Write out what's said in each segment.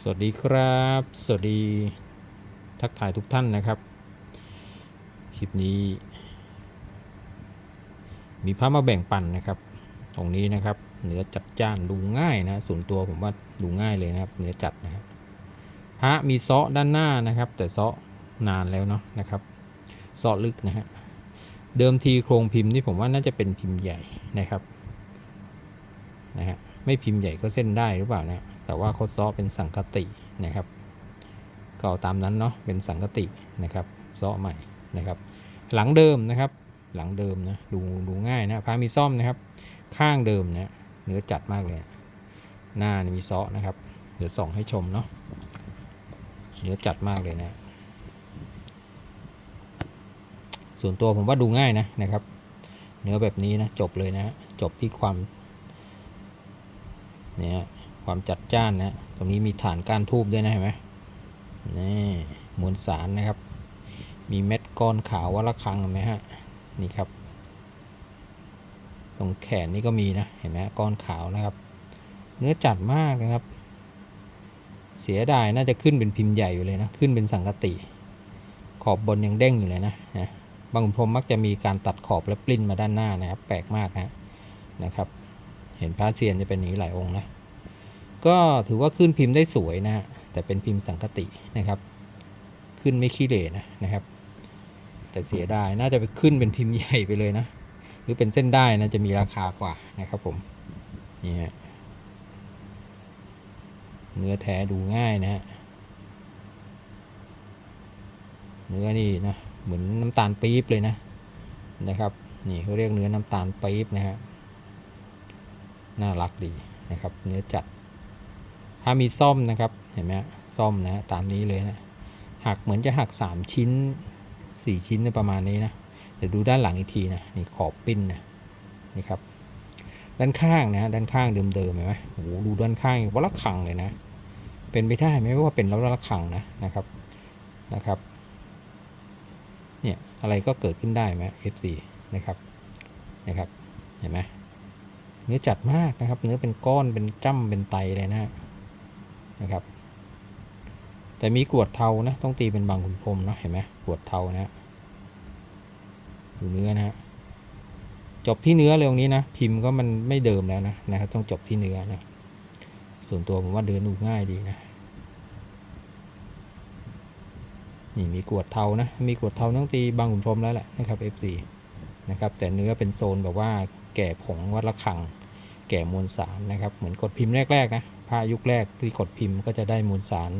สวัสดีครับ สวัสดีทักทายทุกท่านนะครับ คลิปนี้ มีพระมาแบ่งปันนะครับ ตรงนี้นะครับ เนื้อจัดจ้านดูง่ายนะส่วนตัวผมว่าดูง่ายเลยนะครับ เนื้อจัดนะครับพระมีเซาะด้านหน้านะครับ แต่เซาะนานแล้วเนาะนะครับเซาะลึกนะฮะเดิมทีโครงพิมพ์นี่ผมว่าน่าจะเป็นพิมพ์ใหญ่นะครับนะฮะไม่พิมพ์ใหญ่ก็เส้นได้หรือเปล่านะ แต่ว่าเขาเซาะเป็นสังคตินะครับ ก็เอาตามนั้นเนาะเป็นสังคตินะครับเซาะใหม่นะครับ หลังเดิมนะครับ หลังเดิมนะดูดูง่ายนะพามีซ่อมนะครับ ข้างเดิมเนี่ยเนื้อจัดมากเลย หน้ามีเซาะนะครับ เดี๋ยวส่องให้ชมเนาะเนื้อจัดมากเลยนะส่วนตัวผมว่าดูง่ายนะนะครับ เนื้อแบบนี้นะจบเลยนะจบที่ความเนี่ย ความจัดจ้านนะตรงนี้มีฐานก้านทูบด้วยนะเห็นไหมนี่มวลสารนะครับ มีเม็ดก้อนขาววัละคังเห็นไหมฮะนี่ครับ ตรงแขนนี่ก็มีนะเห็นไหมก้อนขาวนะครับ เนื้อจัดมากนะครับ เสียดายน่าจะขึ้นเป็นพิมพ์ใหญ่อยู่เลยนะขึ้นเป็นสังกติขอบบนยังเด้งอยู่เลยนะนะบางขุนพรมมักจะมีการตัดขอบและปลิ้นมาด้านหน้านะครับ แปลกมากนะนะครับ เห็นพระเซียนจะเป็นอย่างนี้หลายองค์นะ ก็ถือว่าขึ้นพิมพ์ได้สวยนะฮะแต่เป็นพิมพ์สังกตินะครับ ขึ้นไม่ขี้เหร่นะนะครับ แต่เสียดายน่าจะไปขึ้นเป็นพิมพ์ใหญ่ไปเลยนะ หรือเป็นเส้นได้นะจะมีราคากว่านะครับผมนี่ฮะเนื้อแท้ดูง่ายนะฮะเนื้อนี่นะเหมือนน้ำตาลปี๊บเลยนะนะครับนี่เขาเรียกเนื้อน้ำตาลปี๊บนะฮะน่ารักดีนะครับ เนื้อจัด ถ้ามีซ่อมนะครับเห็นไหมซ่อมนะตามนี้เลยนะหักเหมือนจะหัก 3 ชิ้น 4 ชิ้นประมาณนี้นะเดี๋ยวดูด้านหลังอีกทีนะนี่ขอบปิ้นนะนี่ครับด้านข้างนะด้านข้างเดิมๆเห็นไหมโอ้โหดูด้านข้างวัลคังเลยนะ เป็นไปได้ไหมว่าเป็นวัลคังนะนะครับนะครับเนี่ยอะไรก็เกิดขึ้นได้ไหม F4 นะครับนะครับเห็นไหมเนื้อจัดมากนะครับ เนื้อเป็นก้อนเป็นจ้ำเป็นไตเลยนะ นะครับ แต่มีกรวดเทานะต้องตีเป็นบางขุนพรมนะเห็นไหมกรวดเทานะดูเนื้อนะฮะจบที่เนื้อเลยตรงนี้นะ พิมพ์ก็มันไม่เดิมแล้วนะนะครับ ต้องจบที่เนื้อนะ ส่วนตัวผมว่าเดินดูง่ายดีนะนี่มีกรวดเทานะ มีกรวดเทาต้องตีบางขุนพรมแล้วแหละนะครับ F4 นะครับ แต่เนื้อเป็นโซนแบบว่าแก่ผงวัดระฆัง แก่มวลสารนะครับ เหมือนกดพิมพ์แรก ๆ นะ ระยุคแรกที่กดพิมพ์ก็จะได้มวลสาร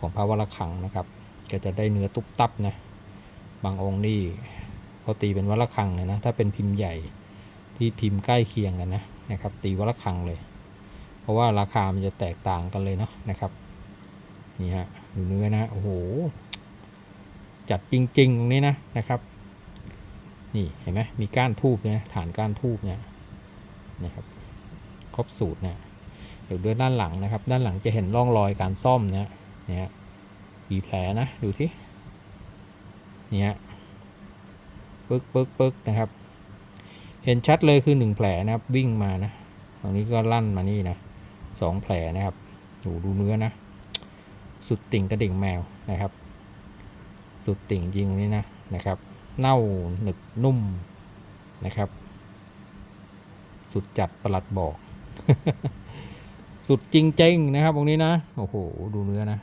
ของพระวัดระฆังนะครับ ก็จะได้เนื้อตุ๊บตับนะบางองค์นี่เขาตีเป็นวัดระฆังเลยนะถ้าเป็นพิมพ์ใหญ่ที่พิมพ์ใกล้เคียงกันนะนะครับ ตีวัดระฆังเลย เพราะว่าราคามันจะแตกต่างกันเลยเนาะนะครับนี่ฮะดูเนื้อนะโอ้โหจัดจริงๆตรงนี้นะนะครับ นี่เห็นไหมมีก้านทูบนะฐานก้านทูบเนี่ยนะครับครบสูตรเนะ เดี๋ยวดูด้านหลังนะครับ ด้านหลังจะเห็นร่องรอยการซ่อมนะเนี่ยกี่แผลนะดูที่เนี่ยปึ๊กปึ๊กปึ๊กนะครับ เห็นชัดเลยคือ1แผลนะครับ วิ่งมานะตรงนี้ก็ลั่นมานี่นะสองแผลนะครับดูดูเนื้อนะ สุดติ่งกระดิ่งแมวนะครับ สุดติ่งจริงนี้นะนะครับ เน่าหนึบนุ่มนะครับ สุดจัดประหลัดบอก สุดจริง ๆ นะครับตรงนี้นะ โอ้โห ดูเนื้อนะ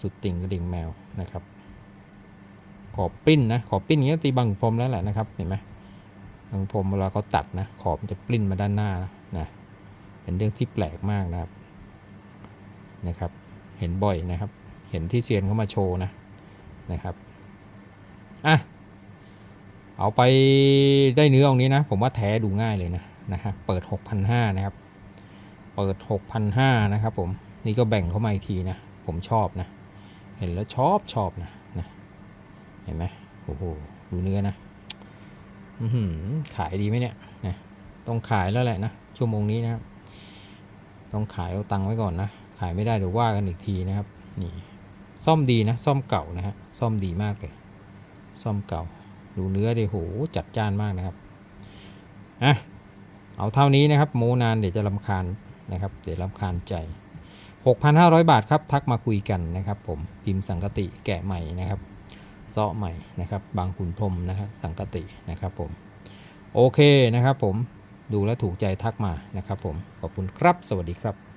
สุดติ่งกระดิ่งแมวนะครับ ขอบปิ้นนะ ขอบปิ้นอย่างนี้ยตีบางพรมแล้วแหละนะครับ เห็นไหมบางพรมเวลาเขาตัดนะ ขอบจะปลิ้นมาด้านหน้านะนะ เป็นเรื่องที่แปลกมากนะครับ นะครับ เห็นบ่อยนะครับ เห็นที่เซียนเขามาโชว์นะ นะครับ อะ เอาไปได้เนื้อองนี้นะ ผมว่าแท้ดูง่ายเลยนะ นะฮะ เปิด 6,500นะครับ เปิด 6,500 นะครับผม นี่ก็แบ่งเข้ามาอีกทีนะ ผมชอบนะ เห็นแล้วชอบชอบนะนะเห็นไหมโอ้โห ดูเนื้อนะขายดีไหมเนี่ยนะต้องขายแล้วแหละนะ ชั่วโมงนี้นะครับ ต้องขายเอาตังค์ไว้ก่อนนะ ขายไม่ได้เดี๋ยวว่ากันอีกทีนะครับ นี่ ซ่อมดีนะ ซ่อมเก่านะฮะ ซ่อมดีมากเลย ซ่อมเก่า ดูเนื้อดิโห จัดจ้านมากนะครับ อะ เอาเท่านี้นะครับ โมนานเดี๋ยวจะลำคาญ นะครับเดี๋ยวลำคาญใจ 6,500 บาทครับทักมาคุยกันนะครับ ผมพิมพ์สังกติแกะใหม่นะครับเซาะใหม่นะครับ บางขุนพรมนะครับสังกตินะครับผมโอเคนะครับผมดูแลถูกใจทักมานะครับผมขอบคุณครับสวัสดีครับ